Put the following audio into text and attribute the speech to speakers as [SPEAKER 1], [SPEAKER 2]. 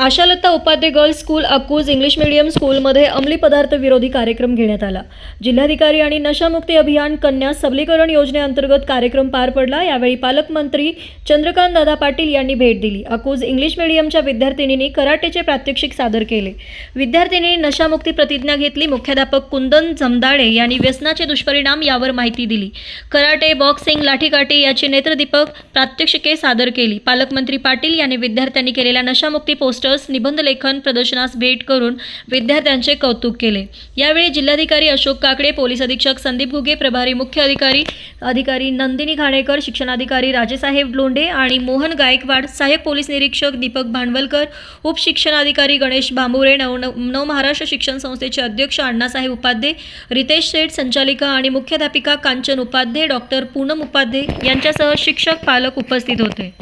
[SPEAKER 1] Ashalata Upadhye girls school अक्कूज English medium स्कूलमध्ये अंमली पदार्थ विरोधी कार्यक्रम घेण्यात आला. जिल्हाधिकारी आणि नशामुक्ती अभियान कन्या सबलीकरण योजनेअंतर्गत कार्यक्रम पार पडला. यावेळी पालकमंत्री चंद्रकांत दादा पाटील यांनी भेट दिली. अकूज इंग्लिश मीडियमच्या विद्यार्थिनींनी कराटेचे प्रात्यक्षिक सादर केले. विद्यार्थिनींनी नशामुक्ती प्रतिज्ञा घेतली. मुख्याध्यापक कुंदन झमदाडे यांनी व्यसनाचे दुष्परिणाम यावर माहिती दिली. कराटे बॉक्सिंग लाठीकाठी याची नेत्रदीपक प्रात्यक्षिके सादर केली. पालकमंत्री पाटील यांनी विद्यार्थ्यांनी केलेल्या नशामुक्ती पोस्टर पोस्टर्स निबंधलेखन प्रदर्शनास भेट करून विद्यार्थ्यांचे कौतुक केले. यावेळी जिल्हाधिकारी अशोक काकडे पोलीस अधीक्षक संदीप घुगे प्रभारी मुख्य अधिकारी अधिकारी नंदिनी घाणेकर शिक्षणाधिकारी राजेसाहेब लोंढे आणि मोहन गायकवाड सहाय्यक पोलीस निरीक्षक दीपक भांडवलकर उपशिक्षणाधिकारी गणेश बांबुरे नव नव नव महाराष्ट्र शिक्षण संस्थेचे अध्यक्ष अण्णासाहेब उपाध्ये रितेश शेठ संचालिका आणि मुख्याध्यापिका कांचन उपाध्ये डॉक्टर पूनम उपाध्ये यांच्यासह शिक्षक पालक उपस्थित होते.